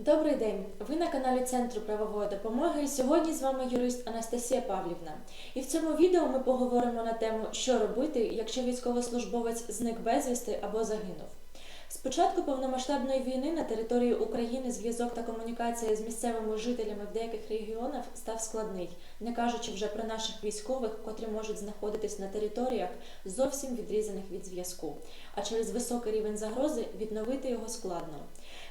Добрий день! Ви на каналі Центру правової допомоги. Сьогодні з вами юрист Анастасія Павлівна. І в цьому відео ми поговоримо на тему, що робити, якщо військовослужбовець зник безвісти або загинув. З початку повномасштабної війни на території України зв'язок та комунікація з місцевими жителями в деяких регіонах став складний, не кажучи вже про наших військових, котрі можуть знаходитись на територіях зовсім відрізаних від зв'язку. А через високий рівень загрози відновити його складно.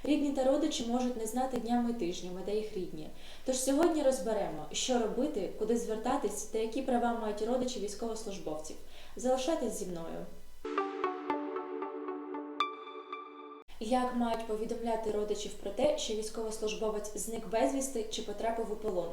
Рідні та родичі можуть не знати днями і тижнями, де їх рідні. Тож сьогодні розберемо, що робити, куди звертатись та які права мають родичі військовослужбовців. Залишайтесь зі мною. Як мають повідомляти родичів про те, що військовослужбовець зник безвісти чи потрапив у полон?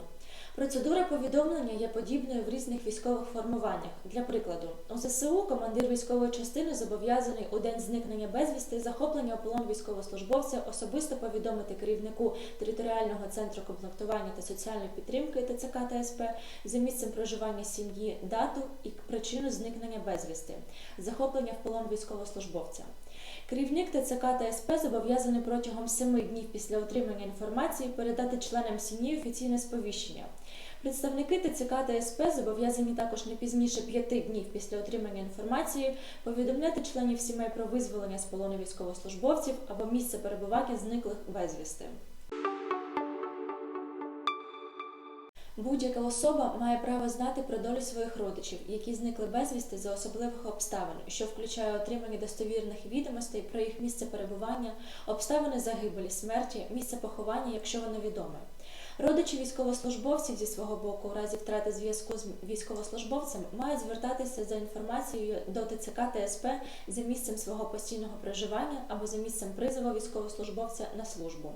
Процедура повідомлення є подібною в різних військових формуваннях. Для прикладу, у ЗСУ командир військової частини зобов'язаний у день зникнення безвісти, захоплення полон військовослужбовця особисто повідомити керівнику територіального центру комплектування та соціальної підтримки ТЦК та СП за місцем проживання сім'ї, дату і причину зникнення безвісти, захоплення в полон військовослужбовця. Керівник ТЦК та СП зобов'язаний протягом 7 днів після отримання інформації передати членам сім'ї офіційне сповіщення. Представники ТЦК та СП зобов'язані також не пізніше 5 днів після отримання інформації повідомляти членів сімей про визволення з полону військовослужбовців або місце перебування зниклих безвісти. Будь-яка особа має право знати про долю своїх родичів, які зникли безвісти за особливих обставин, що включає отримання достовірних відомостей про їх місце перебування, обставини загибелі, смерті, місце поховання, якщо воно відоме. Родичі військовослужбовців зі свого боку, у разі втрати зв'язку з військовослужбовцем, мають звертатися за інформацією до ТЦК та СП за місцем свого постійного проживання або за місцем призову військовослужбовця на службу.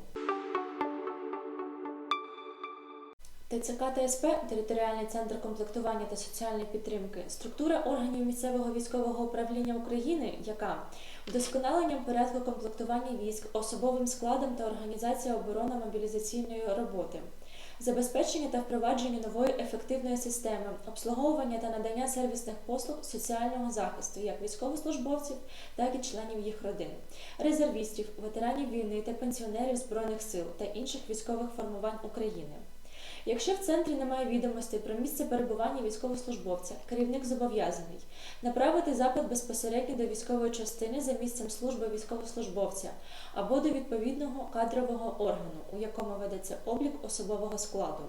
ТЦК та СП територіальний центр комплектування та соціальної підтримки, структура органів місцевого військового управління України, яка вдосконаленням порядку комплектування військ, особовим складом та організація оборонно-мобілізаційної роботи, забезпечення та впровадження нової ефективної системи, обслуговування та надання сервісних послуг соціального захисту як військовослужбовців, так і членів їх родин, резервістів, ветеранів війни та пенсіонерів збройних сил та інших військових формувань України. Якщо в центрі немає відомостей про місце перебування військовослужбовця, керівник зобов'язаний направити запит безпосередньо до військової частини за місцем служби військовослужбовця або до відповідного кадрового органу, у якому ведеться облік особового складу.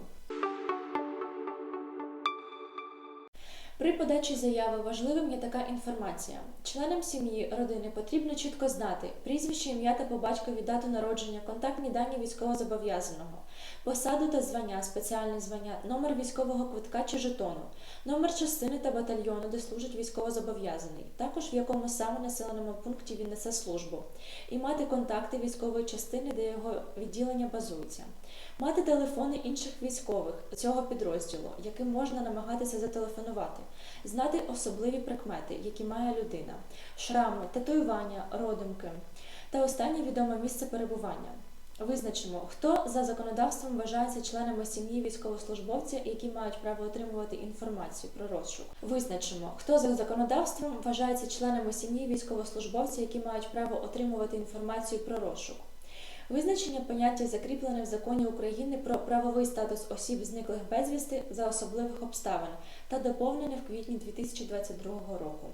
При подачі заяви важливим є така інформація. Членам сім'ї, родини потрібно чітко знати прізвище, ім'я та по батькові дату народження, контактні дані військовозобов'язаного, посаду та звання, спеціальне звання, номер військового квитка чи жетону, номер частини та батальйону, де служить військовозобов'язаний, також в якому саме населеному пункті він несе службу, і мати контакти військової частини, де його відділення базується, мати телефони інших військових цього підрозділу, яким можна намагатися зателефонувати знати особливі прикмети, які має людина, шрами, татуювання, родимки та останнє відоме місце перебування. Визначимо, хто за законодавством вважається членами сім'ї військовослужбовця, які мають право отримувати інформацію про розшук. Визначимо, хто за законодавством вважається членами сім'ї військовослужбовця, які мають право отримувати інформацію про розшук. Визначення поняття закріплене в законі України про правовий статус осіб, зниклих безвісти за особливих обставин та доповнене в квітні 2022 року.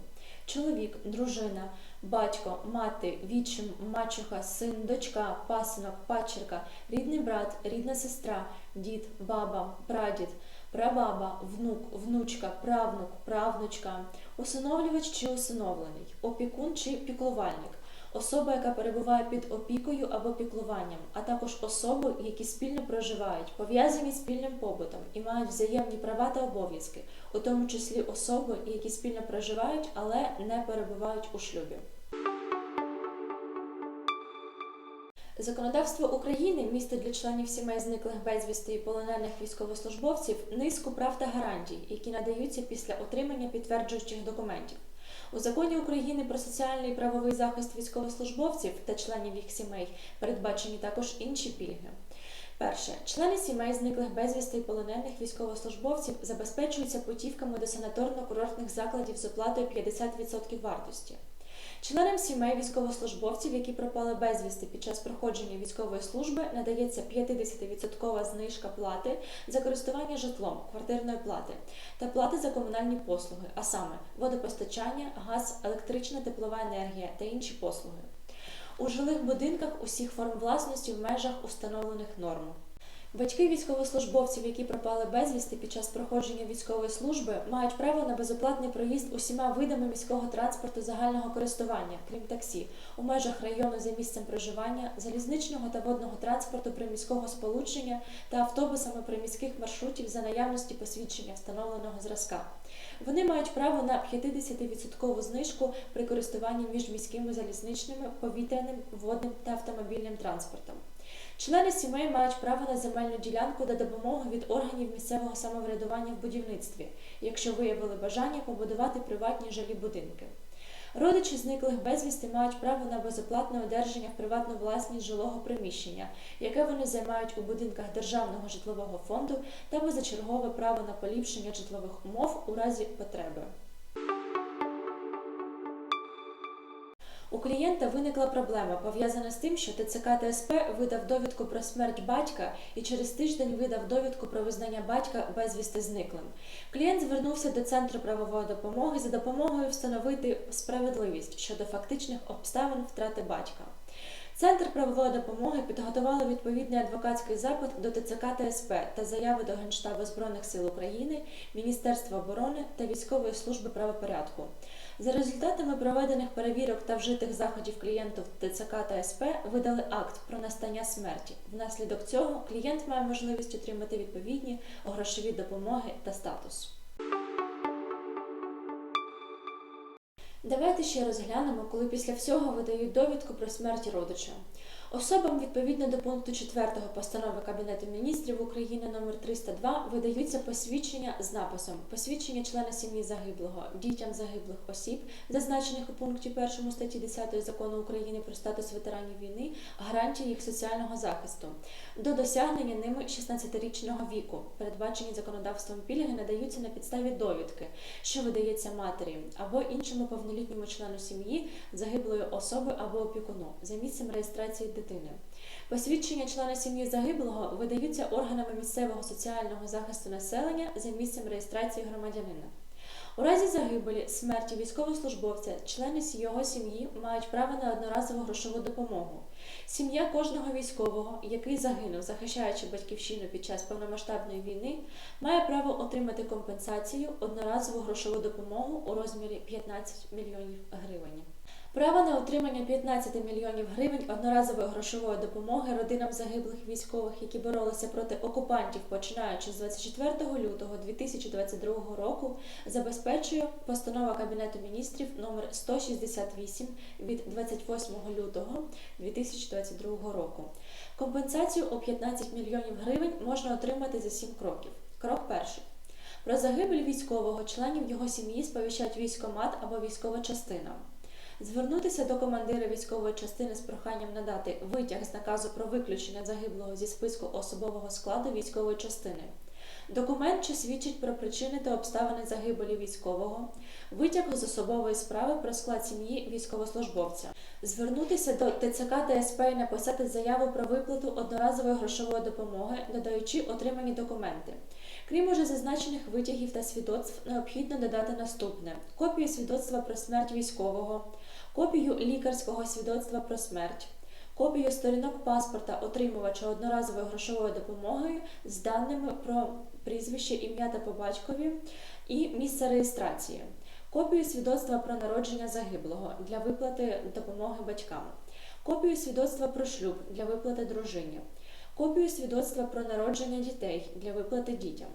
Чоловік, дружина, батько, мати, вічим, мачуха, син, дочка, пасинок, пачерка, рідний брат, рідна сестра, дід, баба, прадід, прабаба, внук, внучка, правнук, правнучка, усиновлювач чи усиновлений, опікун чи піклувальник особа, яка перебуває під опікою або піклуванням, а також особи, які спільно проживають, пов'язані спільним побутом і мають взаємні права та обов'язки, у тому числі особи, які спільно проживають, але не перебувають у шлюбі. Законодавство України містить для членів сімей зниклих безвісти і полонених військовослужбовців низку прав та гарантій, які надаються після отримання підтверджуючих документів. У законі України про соціальний і правовий захист військовослужбовців та членів їх сімей передбачені також інші пільги. Перше, члени сімей зниклих безвісти полонених військовослужбовців забезпечуються путівками до санаторно-курортних закладів з оплатою 50% вартості. Членам сімей військовослужбовців, які пропали безвісти під час проходження військової служби, надається 50% знижка плати за користування житлом, квартирної плати та плати за комунальні послуги, а саме водопостачання, газ, електрична теплова енергія та інші послуги. У жилих будинках усіх форм власності в межах установлених норм. Батьки військовослужбовців, які пропали безвісти під час проходження військової служби, мають право на безоплатний проїзд усіма видами міського транспорту загального користування, крім таксі, у межах району за місцем проживання, залізничного та водного транспорту приміського сполучення та автобусами приміських маршрутів за наявності посвідчення встановленого зразка. Вони мають право на 50% знижку при користуванні між міськими залізничними, повітряним, водним та автомобільним транспортом. Члени сімей мають право на земельну ділянку та допомогу від органів місцевого самоврядування в будівництві, якщо виявили бажання побудувати приватні жилі будинки. Родичі зниклих безвісти мають право на безоплатне одержання в приватну власність жилого приміщення, яке вони займають у будинках Державного житлового фонду та позачергове право на поліпшення житлових умов у разі потреби. У клієнта виникла проблема, пов'язана з тим, що ТЦК ТСП видав довідку про смерть батька і через тиждень видав довідку про визнання батька безвісти зниклим. Клієнт звернувся до центру правової допомоги за допомогою встановити справедливість щодо фактичних обставин втрати батька. Центр правової допомоги підготували відповідний адвокатський запит до ТЦК ТСП та заяви до Генштабу Збройних сил України, Міністерства оборони та Військової служби правопорядку. За результатами проведених перевірок та вжитих заходів клієнту ТЦК та СП видали акт про настання смерті. Внаслідок цього клієнт має можливість отримати відповідні грошові допомоги та статус. Давайте ще розглянемо, коли після всього видають довідку про смерть родича. Особам відповідно до пункту 4 постанови Кабінету міністрів України номер 302 видаються посвідчення з написом посвідчення члена сім'ї загиблого, дітям загиблих осіб, зазначених у пункті 1 статті 10 закону України про статус ветеранів війни, гарантії їх соціального захисту. До досягнення ними 16-річного віку, передбачені законодавством пільги, надаються на підставі довідки, що видається матері або іншому повнолітньому члену сім'ї загиблої особи або опікуну за місцем реєстрації дитини. Посвідчення члена сім'ї загиблого видаються органами місцевого соціального захисту населення за місцем реєстрації громадянина. У разі загибелі, смерті військовослужбовця, члени його сім'ї мають право на одноразову грошову допомогу. Сім'я кожного військового, який загинув, захищаючи батьківщину під час повномасштабної війни, має право отримати компенсацію одноразову грошову допомогу у розмірі 15 мільйонів гривень. Право на отримання 15 мільйонів гривень одноразової грошової допомоги родинам загиблих військових, які боролися проти окупантів, починаючи з 24 лютого 2022 року, забезпечує постанова Кабінету міністрів номер 168 від 28 лютого 2022 року. Компенсацію у 15 мільйонів гривень можна отримати за 7 кроків. Крок перший. Про загибель військового членів його сім'ї сповіщають військомат або військова частина. Звернутися до командира військової частини з проханням надати витяг з наказу про виключення загиблого зі списку особового складу військової частини. Документ, що свідчить про причини та обставини загибелі військового, витяг з особової справи про склад сім'ї військовослужбовця, звернутися до ТЦК та СП і написати заяву про виплату одноразової грошової допомоги, додаючи отримані документи. Крім уже зазначених витягів та свідоцтв, необхідно додати наступне: копію свідоцтва про смерть військового, копію лікарського свідоцтва про смерть. Копію сторінок паспорта отримувача одноразової грошової допомоги з даними про прізвище, ім'я та по батькові і місце реєстрації, копію свідоцтва про народження загиблого для виплати допомоги батькам, копію свідоцтва про шлюб для виплати дружині, копію свідоцтва про народження дітей для виплати дітям.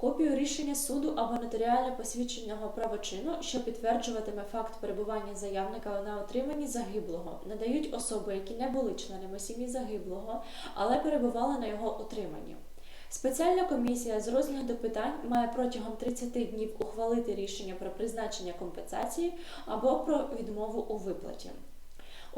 Копію рішення суду або нотаріально посвідченого правочину, що підтверджуватиме факт перебування заявника на отриманні загиблого, надають особи, які не були членами сім'ї загиблого, але перебували на його отриманні. Спеціальна комісія з розгляду питань має протягом 30 днів ухвалити рішення про призначення компенсації або про відмову у виплаті.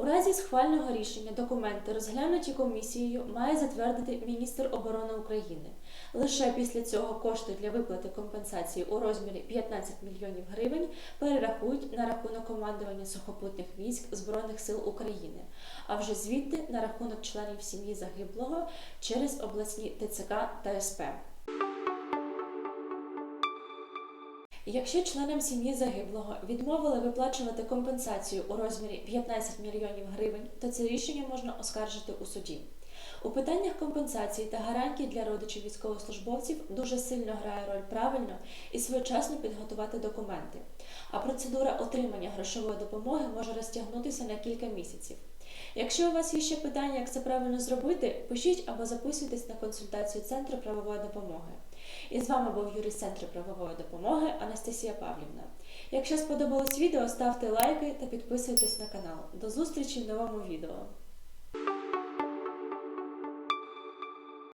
У разі схвального рішення документи, розглянуті комісією, має затвердити міністр оборони України. Лише після цього кошти для виплати компенсації у розмірі 15 мільйонів гривень перерахують на рахунок командування сухопутних військ Збройних сил України, а вже звідти на рахунок членів сім'ї загиблого через обласні ТЦК та СП. Якщо членам сім'ї загиблого відмовили виплачувати компенсацію у розмірі 15 мільйонів гривень, то це рішення можна оскаржити у суді. У питаннях компенсації та гарантій для родичів військовослужбовців дуже сильно грає роль правильно і своєчасно підготувати документи. А процедура отримання грошової допомоги може розтягнутися на кілька місяців. Якщо у вас є ще питання, як це правильно зробити, пишіть або записуйтесь на консультацію Центру правової допомоги. І з вами був юрист Центру правової допомоги Анастасія Павлівна. Якщо сподобалось відео, ставте лайки та підписуйтесь на канал. До зустрічі в новому відео.